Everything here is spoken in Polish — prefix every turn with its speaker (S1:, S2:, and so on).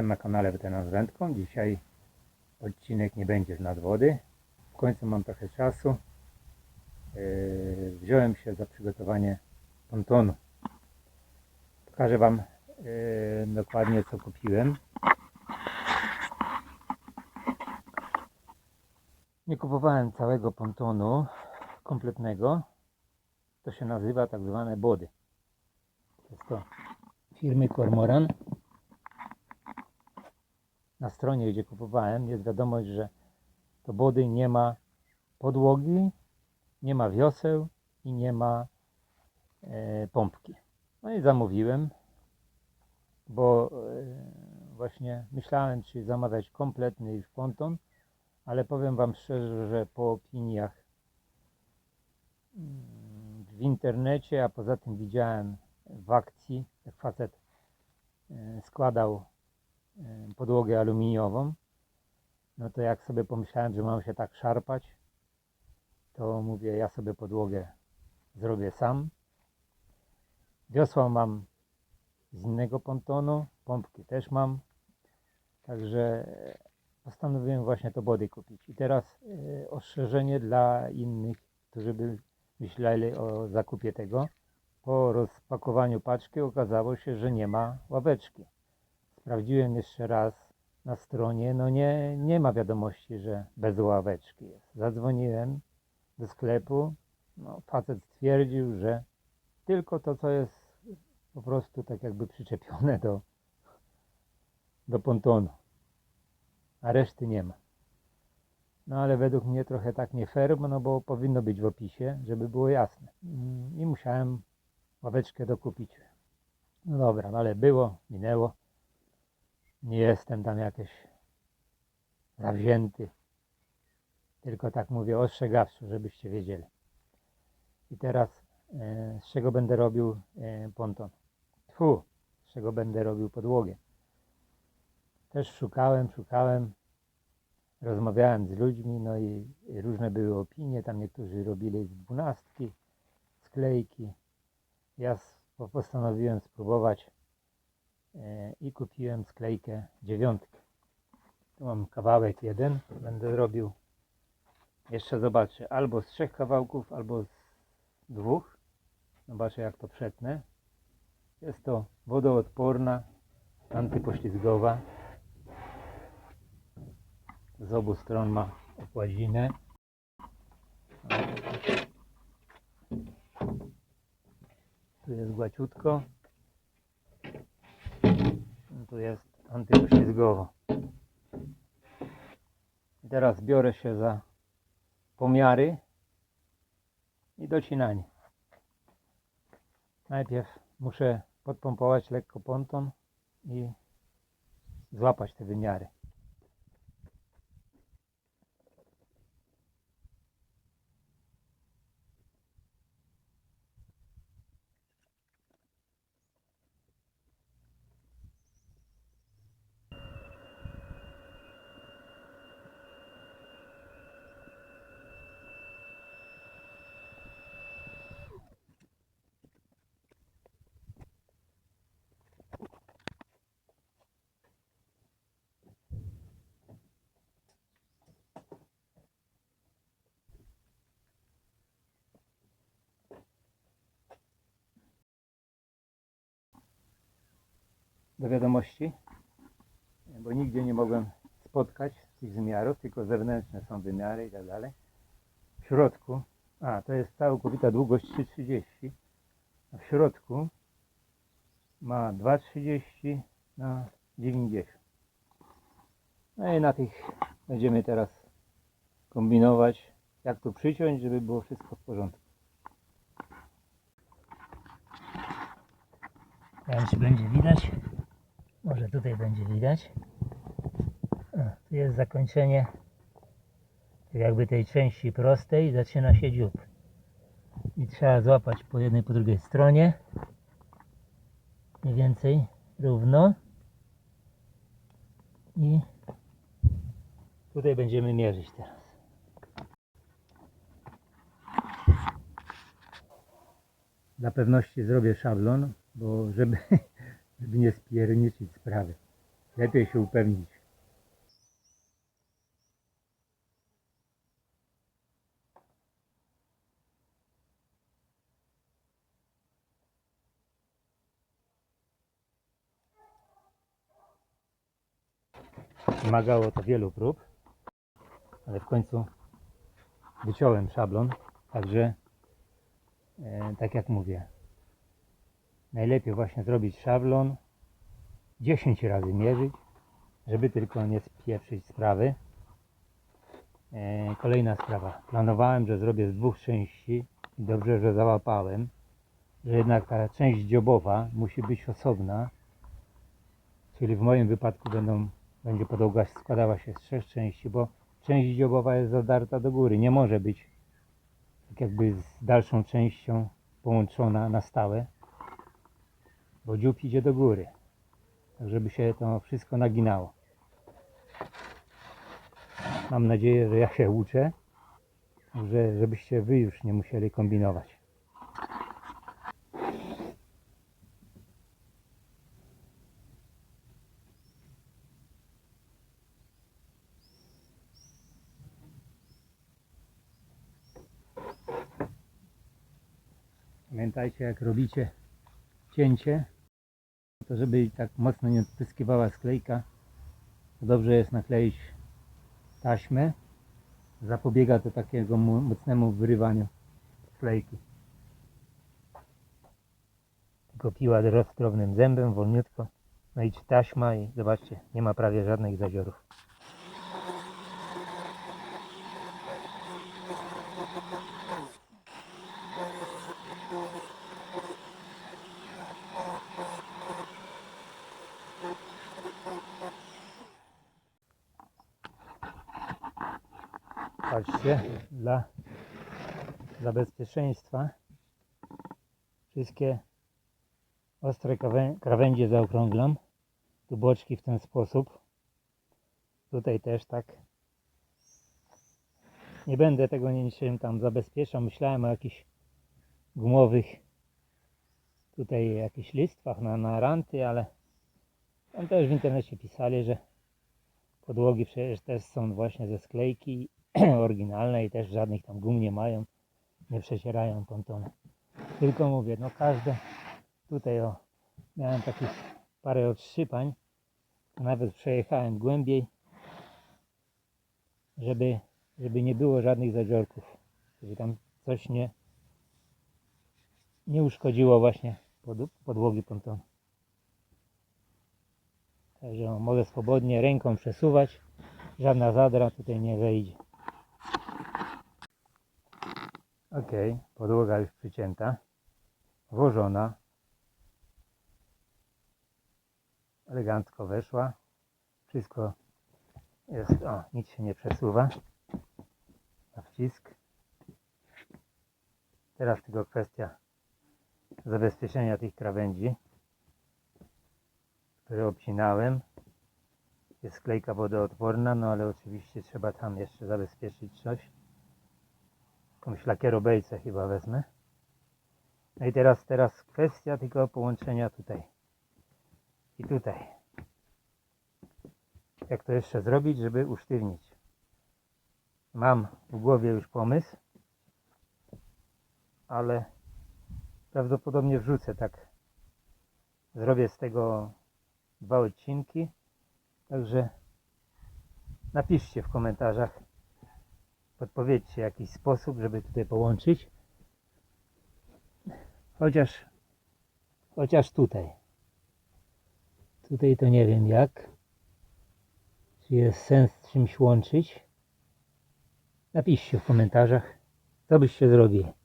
S1: Witam na kanale Weterynarz z Wędką. Dzisiaj odcinek nie będzie z nadwody. W końcu mam trochę czasu. Yy, Wziąłem się za przygotowanie pontonu. Pokażę Wam yy, dokładnie co kupiłem. Nie kupowałem całego pontonu kompletnego. To się nazywa tak zwane body. Jest to firmy Cormoran na stronie, gdzie kupowałem, jest wiadomość, że to body nie ma podłogi, nie ma wioseł i nie ma e, pompki. No i zamówiłem, bo e, właśnie myślałem, czy zamawiać kompletny już ponton, ale powiem Wam szczerze, że po opiniach mm, w internecie, a poza tym widziałem w akcji, jak facet e, składał podłogę aluminiową, no to jak sobie pomyślałem, że mam się tak szarpać, to mówię, ja sobie podłogę zrobię sam. Wiosła mam z innego pontonu, pompki też mam, także postanowiłem właśnie to body kupić. I teraz e, ostrzeżenie dla innych, którzy by myśleli o zakupie tego. Po rozpakowaniu paczki okazało się, że nie ma ławeczki. Sprawdziłem jeszcze raz na stronie, no nie, nie ma wiadomości, że bez ławeczki jest. Zadzwoniłem do sklepu, no facet stwierdził, że tylko to, co jest po prostu tak jakby przyczepione do, do pontonu, a reszty nie ma. No ale według mnie trochę tak nie fair, no bo powinno być w opisie, żeby było jasne. Mm, I musiałem ławeczkę dokupić. No dobra, no ale było, minęło. Nie jestem tam jakiś zawzięty. Tylko tak mówię ostrzegawczo, żebyście wiedzieli. I teraz e, z czego będę robił e, ponton? Tfu, z czego będę robił podłogę. Też szukałem, szukałem, rozmawiałem z ludźmi, no i różne były opinie. Tam niektórzy robili z dwunastki, sklejki. Ja postanowiłem spróbować i kupiłem sklejkę dziewiątkę. Tu mam kawałek jeden, będę robił jeszcze zobaczę, albo z trzech kawałków, albo z dwóch. Zobaczę jak to przetnę. Jest to wodoodporna, antypoślizgowa. Z obu stron ma okładzinę. Tu jest głaciutko. Tu jest antypoślizgowo. Teraz biorę się za pomiary i docinanie. Najpierw muszę podpompować lekko ponton i złapać te wymiary. Do wiadomości, bo nigdzie nie mogłem spotkać tych wymiarów, tylko zewnętrzne są wymiary i tak dalej. W środku, a to jest całkowita długość 3,30, a w środku ma 2,30 na 90. No i na tych będziemy teraz kombinować, jak tu przyciąć, żeby było wszystko w porządku. Wiem, czy będzie widać. Może tutaj będzie widać. O, tu jest zakończenie tak jakby tej części prostej. Zaczyna się dziób. I trzeba złapać po jednej, po drugiej stronie. Mniej więcej równo. I tutaj będziemy mierzyć teraz. Dla pewności zrobię szablon, bo żeby, żeby nie spierniczyć sprawy. lepiej się upewnić. Wymagało to wielu prób, ale w końcu wyciąłem szablon, także e, tak jak mówię, najlepiej właśnie zrobić szablon, 10 razy mierzyć, żeby tylko nie spieprzyć sprawy. E, kolejna sprawa. Planowałem, że zrobię z dwóch części i dobrze, że załapałem, że jednak ta część dziobowa musi być osobna, czyli w moim wypadku będą, będzie podłoga składała się z trzech części, bo część dziobowa jest zadarta do góry, nie może być tak jakby z dalszą częścią połączona na stałe, bo dziób idzie do góry, tak żeby się to wszystko naginało. Mam nadzieję, że ja się uczę, że żebyście wy już nie musieli kombinować. Pamiętajcie, jak robicie cięcie, to żeby tak mocno nie odpryskiwała sklejka, to dobrze jest nakleić taśmę. Zapobiega to takiego mu- mocnemu wyrywaniu sklejki. Tylko piła zębem, wolniutko. No taśma i zobaczcie, nie ma prawie żadnych zadziorów. Patrzcie, dla, dla bezpieczeństwa wszystkie ostre krawę- krawędzie zaokrąglam. Tu boczki w ten sposób. Tutaj też tak. Nie będę tego niczym tam zabezpieczał. Myślałem o jakichś gumowych tutaj jakichś listwach na, na ranty, ale tam też w internecie pisali, że podłogi przecież też są właśnie ze sklejki oryginalne i też żadnych tam gum nie mają, nie przecierają pontony. Tylko mówię, no każde tutaj o, miałem takich parę otrzypań, nawet przejechałem głębiej, żeby, żeby nie było żadnych zadziorków, żeby tam coś nie, nie uszkodziło właśnie pod, podłogi pontonu. Także o, mogę swobodnie ręką przesuwać, żadna zadra tutaj nie wejdzie. Ok, podłoga już przycięta, włożona. Elegancko weszła. Wszystko jest, o, nic się nie przesuwa. Na wcisk. Teraz tylko kwestia zabezpieczenia tych krawędzi, które obcinałem. Jest sklejka wodoodporna, no ale oczywiście trzeba tam jeszcze zabezpieczyć coś jakąś lakierobejcę chyba wezmę. No i teraz, teraz kwestia tylko połączenia tutaj i tutaj. Jak to jeszcze zrobić, żeby usztywnić? Mam w głowie już pomysł, ale prawdopodobnie wrzucę tak. Zrobię z tego dwa odcinki, także napiszcie w komentarzach, podpowiedzcie jakiś sposób, żeby tutaj połączyć. Chociaż, chociaż tutaj. Tutaj to nie wiem jak. Czy jest sens z czymś łączyć. Napiszcie w komentarzach, co byście zrobili.